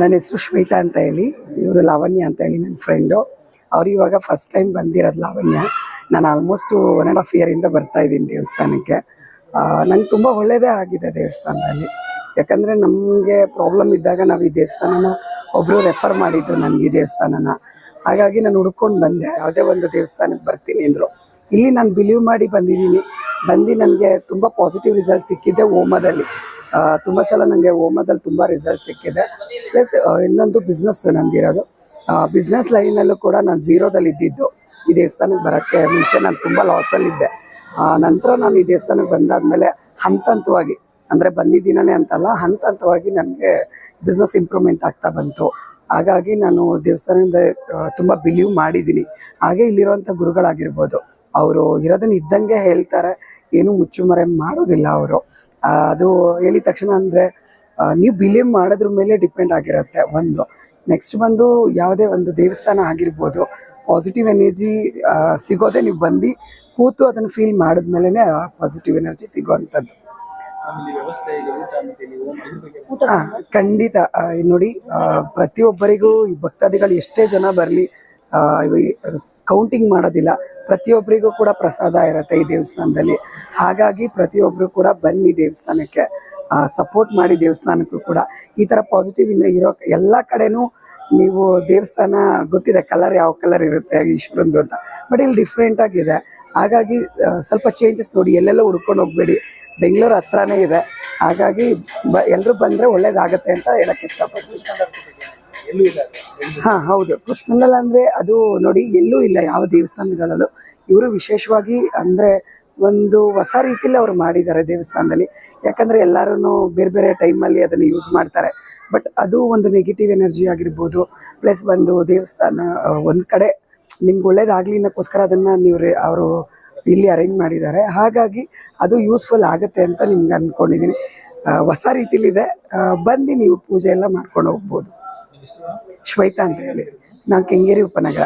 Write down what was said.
ನನ್ನ ಹೆಸರು ಶ್ವೇತಾ ಅಂತ ಹೇಳಿ. ಇವರು ಲಾವಣ್ಯ ಅಂತ ಹೇಳಿ ನನ್ನ ಫ್ರೆಂಡು ಅವ್ರು ಇವಾಗ ಫಸ್ಟ್ ಟೈಮ್ ಬಂದಿರೋದು ಲಾವಣ್ಯ. ನಾನು ಆಲ್ಮೋಸ್ಟ್ ಒನ್ ಆ್ಯಂಡ್ ಹಾಫ್ ಇಯರಿಂದ ಬರ್ತಾ ಇದ್ದೀನಿ ದೇವಸ್ಥಾನಕ್ಕೆ. ನಂಗೆ ತುಂಬ ಒಳ್ಳೆಯದೇ ಆಗಿದೆ ದೇವಸ್ಥಾನದಲ್ಲಿ. ಯಾಕಂದರೆ ನಮಗೆ ಪ್ರಾಬ್ಲಮ್ ಇದ್ದಾಗ ನಾವು ಈ ದೇವಸ್ಥಾನನ ಒಬ್ಬರು ರೆಫರ್ ಮಾಡಿದ್ದು ನನಗೆ ಈ ದೇವಸ್ಥಾನನ. ಹಾಗಾಗಿ ನಾನು ಹುಡ್ಕೊಂಡು ಬಂದೆ. ಯಾವುದೇ ಒಂದು ದೇವಸ್ಥಾನಕ್ಕೆ ಬರ್ತೀನಿ ಅಂದರು. ಇಲ್ಲಿ ನಾನು ಬಿಲೀವ್ ಮಾಡಿ ಬಂದಿದ್ದೀನಿ. ಬಂದು ನನಗೆ ತುಂಬ ಪಾಸಿಟಿವ್ ರಿಸಲ್ಟ್ ಸಿಕ್ಕಿದ್ದೆ ಓಮದಲ್ಲಿ ತುಂಬ ಸಲ ನನಗೆ ಓಮದಲ್ಲಿ ತುಂಬ ರಿಸಲ್ಟ್ ಸಿಕ್ಕಿದೆ. ಪ್ಲಸ್ ಇನ್ನೊಂದು ಬಿಸ್ನೆಸ್ ನಂದಿರೋದು. ಬಿಸ್ನೆಸ್ ಲೈನಲ್ಲೂ ಕೂಡ ನಾನು ಝೀರೋದಲ್ಲಿ ಇದ್ದಿದ್ದು. ಈ ದೇವಸ್ಥಾನಕ್ಕೆ ಬರೋಕ್ಕೆ ಮುಂಚೆ ನಾನು ತುಂಬ ಲಾಸಲ್ಲಿದ್ದೆ ನಂತರ ನಾನು ಈ ದೇವಸ್ಥಾನಕ್ಕೆ ಬಂದಾದ್ಮೇಲೆ ಹಂತ ಹಂತವಾಗಿ ಅಂದರೆ ಬಂದಿದ್ದೀನೇ ಅಂತಲ್ಲ ಹಂತ ಹಂತವಾಗಿ ನನಗೆ ಬಿಸ್ನೆಸ್ ಇಂಪ್ರೂವ್ಮೆಂಟ್ ಆಗ್ತಾ ಬಂತು. ಹಾಗಾಗಿ ನಾನು ದೇವಸ್ಥಾನದಿಂದ ತುಂಬ ಬಿಲೀವ್ ಮಾಡಿದ್ದೀನಿ. ಹಾಗೆ ಇಲ್ಲಿರುವಂಥ ಗುರುಗಳಾಗಿರ್ಬೋದು. ಅವರು ಇರೋದನ್ನ ಇದ್ದಂಗೆ ಹೇಳ್ತಾರೆ. ಏನು ಮುಚ್ಚುಮರೆ ಮಾಡೋದಿಲ್ಲ ಅವರು. ಅದು ಹೇಳಿದ ತಕ್ಷಣ ಅಂದರೆ ನೀವು ಬಿಲೀವ್ ಮಾಡೋದ್ರ ಮೇಲೆ ಡಿಪೆಂಡ್ ಆಗಿರುತ್ತೆ ಒಂದು. ನೆಕ್ಸ್ಟ್ ಬಂದು ಯಾವುದೇ ಒಂದು ದೇವಸ್ಥಾನ ಆಗಿರ್ಬೋದು ಪಾಸಿಟಿವ್ ಎನರ್ಜಿ ಸಿಗೋದೇ ನೀವು ಬಂದು ಕೂತು ಅದನ್ನು ಫೀಲ್ ಮಾಡಿದ್ಮೇಲೆ ಆ ಪಾಸಿಟಿವ್ ಎನರ್ಜಿ ಸಿಗೋವಂಥದ್ದು. ಖಂಡಿತ. ನೋಡಿ ಪ್ರತಿಯೊಬ್ಬರಿಗೂ ಈ ಭಕ್ತಾದಿಗಳು ಎಷ್ಟೇ ಜನ ಬರಲಿ ಕೌಂಟಿಂಗ್ ಮಾಡೋದಿಲ್ಲ. ಪ್ರತಿಯೊಬ್ಬರಿಗೂ ಕೂಡ ಪ್ರಸಾದ ಇರುತ್ತೆ ಈ ದೇವಸ್ಥಾನದಲ್ಲಿ. ಹಾಗಾಗಿ ಪ್ರತಿಯೊಬ್ಬರು ಕೂಡ ಬನ್ನಿ ದೇವಸ್ಥಾನಕ್ಕೆ ಸಪೋರ್ಟ್ ಮಾಡಿ ದೇವಸ್ಥಾನಕ್ಕೂ ಕೂಡ. ಈ ಥರ ಪಾಸಿಟಿವ್ ಇರೋ ಎಲ್ಲ ಕಡೆನೂ ನೀವು ದೇವಸ್ಥಾನ, ಗೊತ್ತಿದೆ ಕಲರ್ ಯಾವ ಕಲರ್ ಇರುತ್ತೆ, ಈಶ್ವರಂದು ಅಂತ. ಬಟ್ ಇಲ್ಲಿ ಡಿಫ್ರೆಂಟ್ ಆಗಿದೆ. ಹಾಗಾಗಿ ಸ್ವಲ್ಪ ಚೇಂಜಸ್ ನೋಡಿ, ಎಲ್ಲೆಲ್ಲ ಹುಡ್ಕೊಂಡು ಹೋಗ್ಬೇಡಿ. ಬೆಂಗಳೂರು ಹತ್ರನೇ ಇದೆ. ಹಾಗಾಗಿ ಬ ಎಲ್ಲರೂ ಬಂದರೆ ಒಳ್ಳೇದಾಗತ್ತೆ ಅಂತ ಹೇಳಕ್ಕೆ ಇಷ್ಟಪಡ್ತೀನಿ. ಹಾ ಹೌದು. ಕೃಷ್ಣಂಗಲ್ ಅಂದ್ರೆ ಅದು ನೋಡಿ ಎಲ್ಲೂ ಇಲ್ಲ ಯಾವ ದೇವಸ್ಥಾನಗಳಲ್ಲೂ. ಇವರು ವಿಶೇಷವಾಗಿ ಅಂದ್ರೆ ಒಂದು ಹೊಸ ರೀತಿಯಲ್ಲಿ ಅವ್ರು ಮಾಡಿದ್ದಾರೆ ದೇವಸ್ಥಾನದಲ್ಲಿ. ಯಾಕಂದ್ರೆ ಎಲ್ಲರೂ ಬೇರೆ ಬೇರೆ ಟೈಮಲ್ಲಿ ಅದನ್ನು ಯೂಸ್ ಮಾಡ್ತಾರೆ. ಬಟ್ ಅದು ಒಂದು ನೆಗೆಟಿವ್ ಎನರ್ಜಿ ಆಗಿರ್ಬೋದು. ಪ್ಲಸ್ ಒಂದು ದೇವಸ್ಥಾನ ಒಂದು ಕಡೆ ನಿಮ್ಗೆ ಒಳ್ಳೇದಾಗ್ಲಿ ಅನ್ನೋಕ್ಕೋಸ್ಕರ ಅದನ್ನ ನೀವು ಅವರು ಇಲ್ಲಿ ಅರೇಂಜ್ ಮಾಡಿದ್ದಾರೆ. ಹಾಗಾಗಿ ಅದು ಯೂಸ್ಫುಲ್ ಆಗುತ್ತೆ ಅಂತ ನಿಮ್ಗೆ ಅನ್ಕೊಂಡಿದ್ದೀನಿ ಆ, ಹೊಸ ರೀತಿಲಿದೆ. ಬಂದು ನೀವು ಪೂಜೆ ಎಲ್ಲ ಮಾಡ್ಕೊಂಡು ಹೋಗ್ಬೋದು. ಶ್ವೇತಾ ಅಂತ ಹೇಳಿ. ನಾನು ಕೆಂಗೇರಿ ಉಪನಗರ.